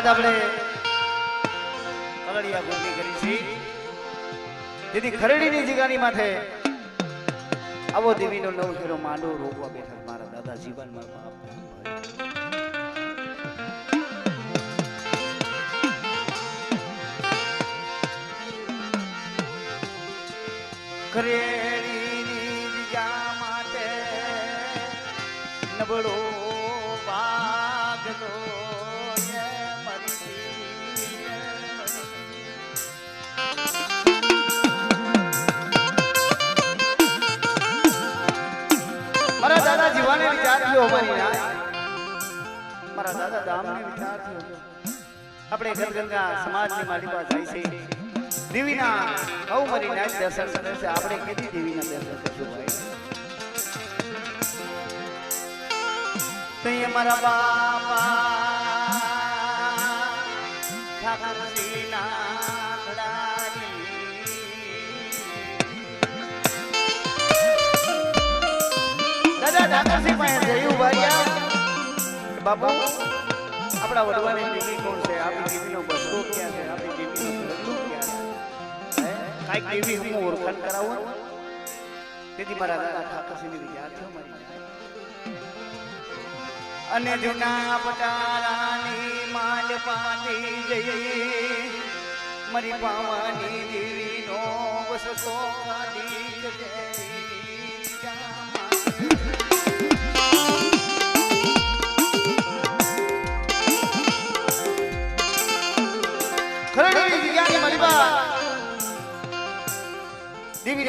વાત આપણે કલડિયા ભૂમિ કરી છે. જેથી ખરડીની જીગાની માથે આવો દેવીનો નવ ફેરો માંડો રોકવા બેઠા મારા દાદા જીવનમાં બાપ જીગા માટે નબળો વિચાર થયો અમારી મારા દાદા દામને વિચાર થયો આપણે ગરગંગા સમાજની માલિકા જાય છે. દેવીના બહુ મરી ના દર્શન કરે છે. આપણે કેદી દેવીના દર્શન કરશું ભાઈ? તે મારા બાપા ઠાકરજીના પાસે જયું વારિયા બાપુ આપણા વડવાની દેવી કોણ છે? આપણી દેવીનો બસકો ક્યાં છે? આપણી દેવીનો ગરલું ક્યાં છે? કાંઈક દેવી હું ઓળખાણ કરાવું? તેથી મારા દાદા ઠાકરસિંહની વિચાર થયો મારી અને જૂના પટારાની માલ પાતી જઈ મારી પાવાની દેવીનો બસકો કાઢી જઈ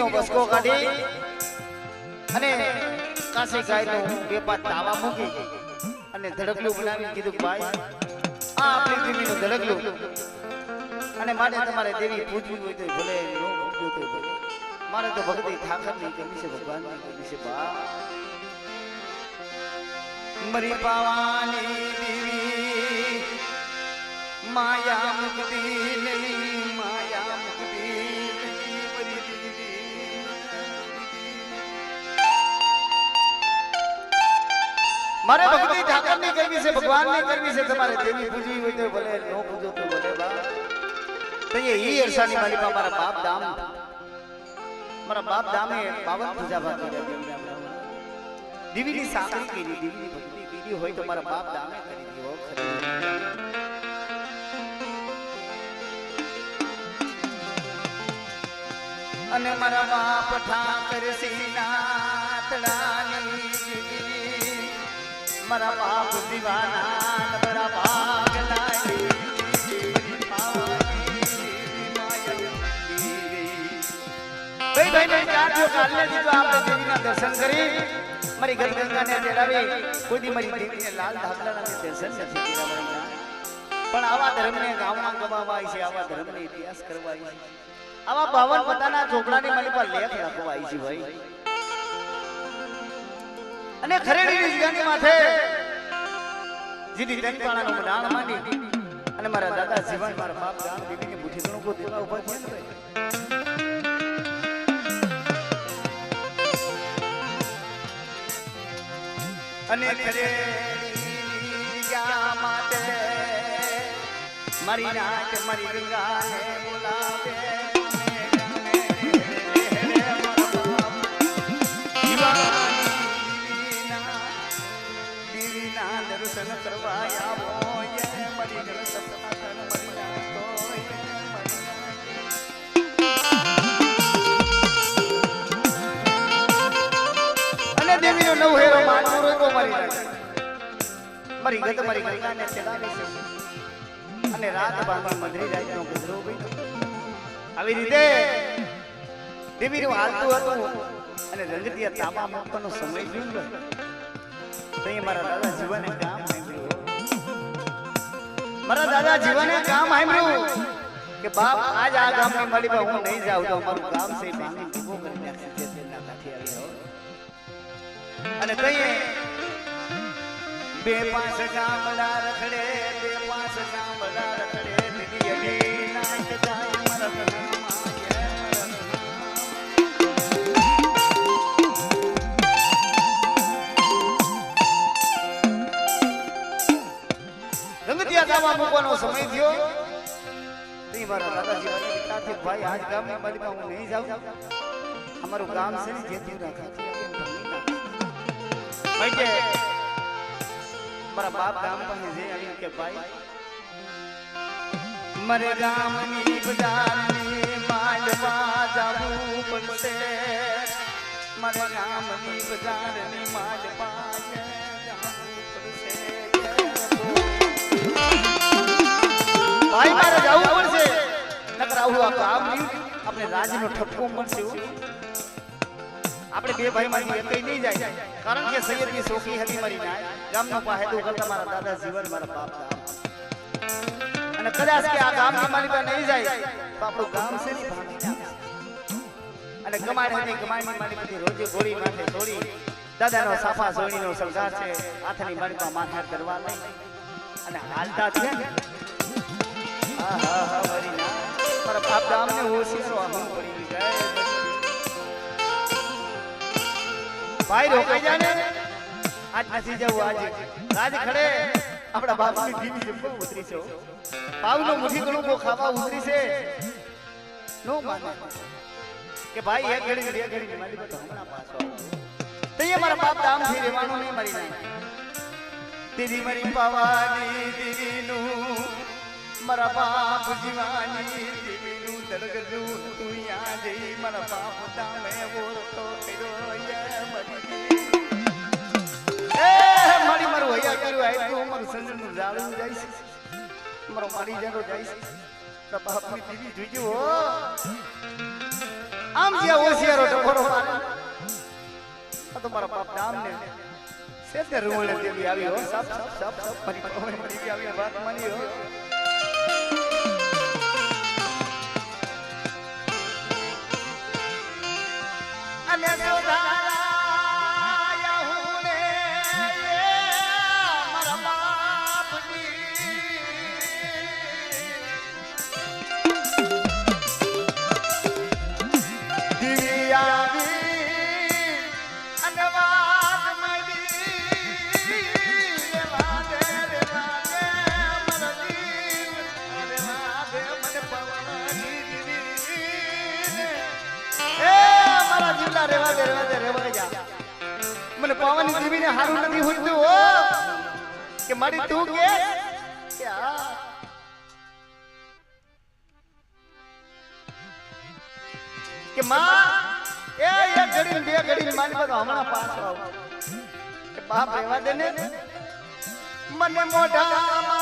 દેવીનો બસકો કાઢી અને કાસી ગાય નો બે પાંચ તાવા મૂકી અને ધડકલું બનાવી કીધું, ભાઈ, આ આપણી દેવી નું ધડકલું. અને માટે તમારે દેવી પૂજવી હોય તો ભલે, ન પૂજવું તો ભલે. મારે તો ભક્તિ ઠાકરની કરવી છે ભગવાનની કરવી છે બા મરી પાવાની દેવી માયા મુક્તિ નહીં મારે ભક્તિ ઠાકરની કરવી છે ભગવાનની કરવી છે તમારે. દેવી પૂજવી હોય તો ભલે, નો પૂજો તો ભલે, બા. તો એ ઈ અરસાની માલિકા મારા બાપ દામ. મારા બાપ દામે બાવન પૂજા ભાગી કર્યા દેવીના સાકરી કરી, દેવીની ભક્તિ કરી હોય તો મારા બાપ દામે કરી દીધો અને મારા બાપ ઠાકર સિંહનાથડાની મારા બાપ દીવાના મારા ભાગ લાગી ભાઈ ભાઈ ભાઈ ચારજો કાલને દીધો આપણે દેવીના દર્શન કરી મારી ગંગાને તેડાવી કોઈ દી મારી દેવીને લાલ ધાબલાના દર્શન નથી કર્યા પણ આવા ધર્મને ગામમાં ગમાવા આવી છે આવા ધર્મને ઇતિહાસ કરવા છે આવા બાવન પોતાના ચોપડાની મારી પર લેખ લખવા આવી છે ભાઈ અને ખરેડી જગ્યાની માથે જીની તેનપાણાનું મડાણ માંડી અને મારા દાદા જીવન મારા બાપ દાન દેવીની બુઠી ગણો કો દેવા ઊભા થયા અને ખરેડી જગ્યા માટે મારી નાક મારી ગંગાને બોલાવે. દીવીના દર્શન કરવા આવો એ મારી. અને રાત બાંધી મધરી રાતનો ગુજરો ગયો આવી રીતે દેવીનું હતું અને રંગતિયા તાબા મૂકવાનો સમય જોયો. તો મારા દાદા જીવન મારા દાદા જીવને કામ આપ્યું કે બાપ, આજ આ ગામની મળી હું નહીં જાઉં તો અમારું ગામ છે ભાંગી ભૂકો કરી નાખશે તે તેના કાઠે આવો. અને કહીએ, બે પાંચ ગામડા રખડે, બે પાંચ ગામડા રખડે, દીદી રંગતિયા મૂકવાનો સમય થયો. તે મારા દાદાજી મને થયો, ભાઈ આજ ગામની બાજુમાં હું નહીં જાઉં. અમારું ગામ છે ને જેથી રાખા કે મારા બાપ ગામ પાસે જઈ આવ્યું કે ભાઈ મારે ગામની બજારની માલવા જાવું પડશે. મારે ગામની બજારની આપણે રાજનો ઠપકો મળશે આપણે બે ભાઈ માંથી એકઈ નહીં જાય. કારણ કે સૈયદની સોખી હતી મારી નાય ગામનો પાહેદો કરતા મારા દાદા જીવન, મારા બાપ અને કદાચ કે આ ગામ મારી પાસે નહીં જાય, તો આપણું ગામ છે ને ભાગી. અને ગમાડ હતી ગમાડની મારી બધી રોજે ગોળી માથે છોડી દાદાનો સાફા સોણીનો શણગાર છે. હાથની પાસે માથા કરવા નહીં. અને હાલતા છે ને. હા હા હા જાય ભાઈ રોકાઈ જાને આજ નથી જવું, આજે. આજ ખડે. આપણા બાપની ધીમી જમવા ઉતરી છે. પાવનો મુઠી ઘણું બહુ ખાવા ઉતરી છે. નો માને. કે ભાઈ, એક ઘડી બે ઘડી મારી પાસે હમણાં પાછો. તો મારા બાપ દામથી રહેવાનું નહીં, મારી નાય દીદી મારી પાવાની દીદીનું મારા બાપ જીવાની દીવીનું દળગલું તું યા જઈ મારા બાપ દામે ઓળખો કર્યો એ મારી. મારું હૈયા કર્યું આય તું મારું સંજનું જાળું જઈશ મારો મારી જાડો છે. તારા બાપની દીવી જોઈજો આમ જે હોશિયારો ટકોરો મારે. તો મારા બાપ નામ ને સેતે રૂવણે દેવી આવી હો. સપ સપ સપ સપ. મારી પવન આવી વાત માની હો. મને પવની દીવીને હારું નથી હોતું, હો. કે મારી તું કે? કે માં, એ એક ઘડી, બે ઘડી મારી પાસે હમણાં પાછો આવ. કે બાપ રહેવા દે ને. મને મોઢામાં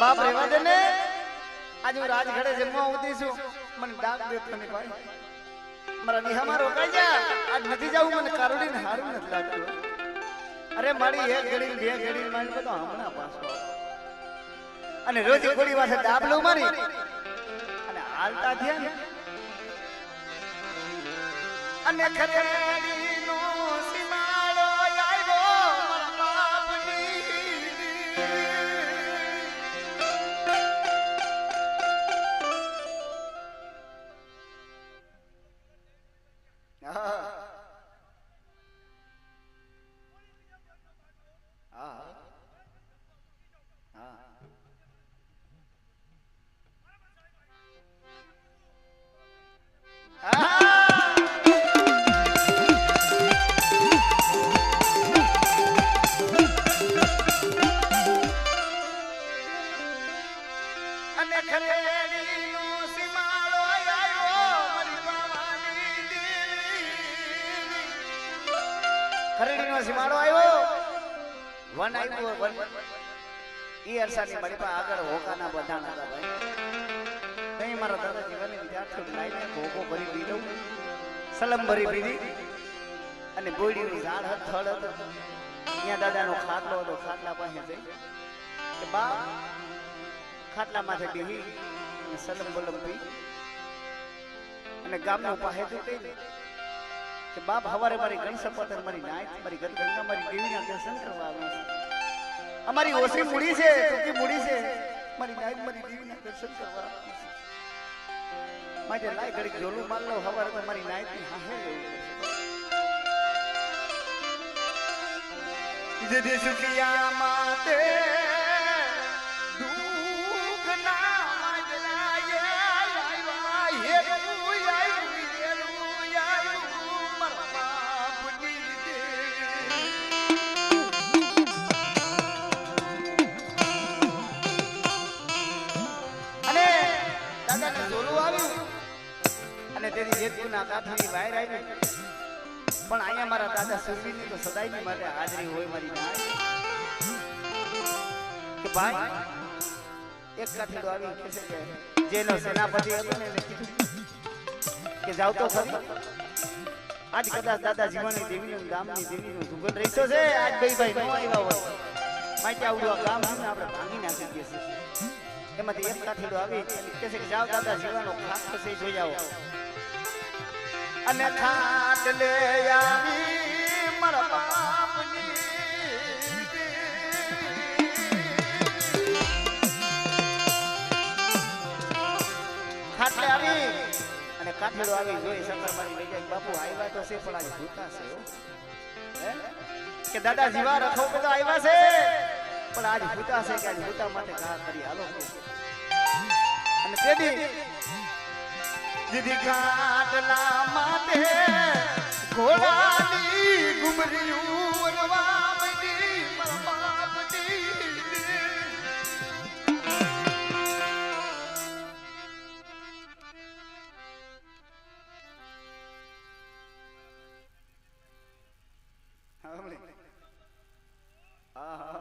બાપ રેવા દે ને. આજે હું રાજગઢે જમવા ઉતરી છું. મને ડાક દેતો ને ભાઈ. મારા નિહામાં રોકાઈ જા. આજ નથી જાવું મને કારોડી ને હારું નથી લાગતું. અરે મારી એક ઘડી બે ઘડી મારી બધો હમણાં પાછો. અને રોજ ઘોડી પાસે દાબલો મારી. અને હાલતા થયા ને અને ખરેડીનો ભોગો પાસે કે બા બાપ હવારે મારી ગણસપતર મારી નાયત મારી ગંગા મારી દેવીના દર્શન કરવા આવી છે. અમારી ઓસરી મૂડી છે મૂડી છે. મારી નાયત મારી દેવીના દર્શન કરવા માટે લાય ઘડી જોલું માલ લો, હવારે તો મારી નાયત હાહે લેવું પડશે. જે સુખિયા માતે દુઃખ ના ઝોલું આવ્યું. અને તેની જેતપુરના કાઠાની વાયર આવી. પણ અહીંયા મારા દાદા સુરવીની તો સદાયની માટે હાજરી હોય મારી કે ભાઈ, એક કાઠીડો આવી કહે છે કે જેનો સેનાપતિ હતો ને કે જાવ તો ખરી. આજ કદાચ દાદા જીવાની દેવીનું ગામની દેવીનું સુગંધ રહીશો છે, આજ ભાઈ ભાઈ નો આવ્યા હોય. માટે આવડું આ ગામ છે આપણે ભાંગી નાખી દઈએ છીએ. એમાંથી એક કાઠીડો આવી અને છે. કે જાવ દાદા જીવાનો ખાસ પછી જોઈ જાઓ અને ખાટ લે આવી આવી. અને કાઠીડો આવી જોઈ શંકર મારી લઈ બાપુ, આવ્યા તો છે, પણ આજે ભૂતા છે કે દાદા જીવા રખો બધા આવ્યા છે. પણ આજ ભૂતા છે કે આજ માટે ઘા અને તેથી દીદી ઘાટલા માથે ઘોડાની ઘુમરિયું વરવા મારા બાપની આહા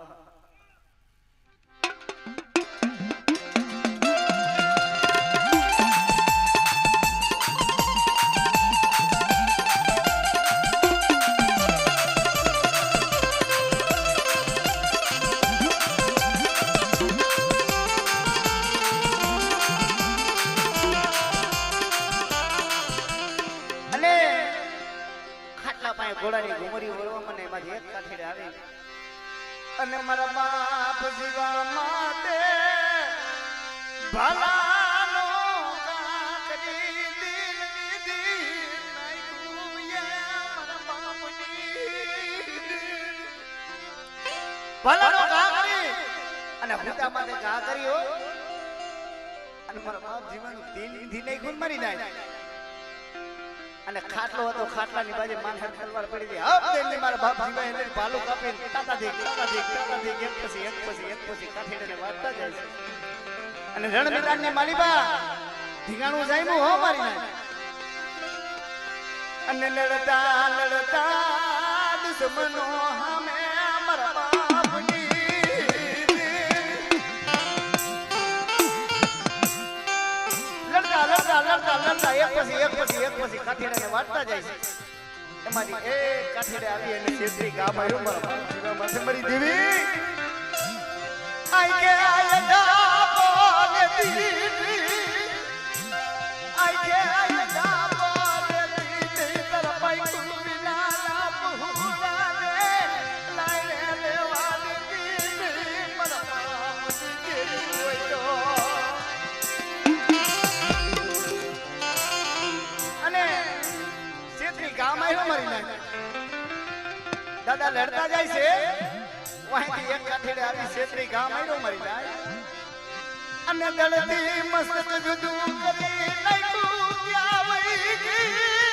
પાસે ઘોડાની ઘુમરી વળવા મને એમાંથી એક કાઠેડે આવે અને મારા બાપ જીવા માટે ભલાનો કાકરી અને મારા બાપ જીવાનું દિલ વિધિ મરી જાય અને ખાટલો હતો, ખાટલાની બાજુ માથે તલવાર પડી ગઈ. હપ તેની મારા બાપ જીવાય એને ભાલું કાપીને તાતા દે તાતા દે તાતા દે એક પછી એક પછી એક પછી કાઠીડે વાળતા જાય છે. અને રણ મેદાનની માલીબા ઢીંગાણું જામ્યું હો મારી ના અને લડતા લડતા દુશ્મનો લડતા લડતા લડતા એક પછી એક પછી એક પછી કાઠીડાને વાટતા જાય છે. એમાંથી એક કાઠીડે આવી અને છેતરી ગામ આવ્યો મારા બાપ માથે મરી દેવી. આઈ કે આયડા બોલે દીદી લડતા જાય છે. વાંથી એક કાઠેડે આવી છેતરી ગામ આવ્યો મરી જાય. અને દળતી મસ્તક જુદું કરી નાખ્યું ક્યાં વહી ગઈ.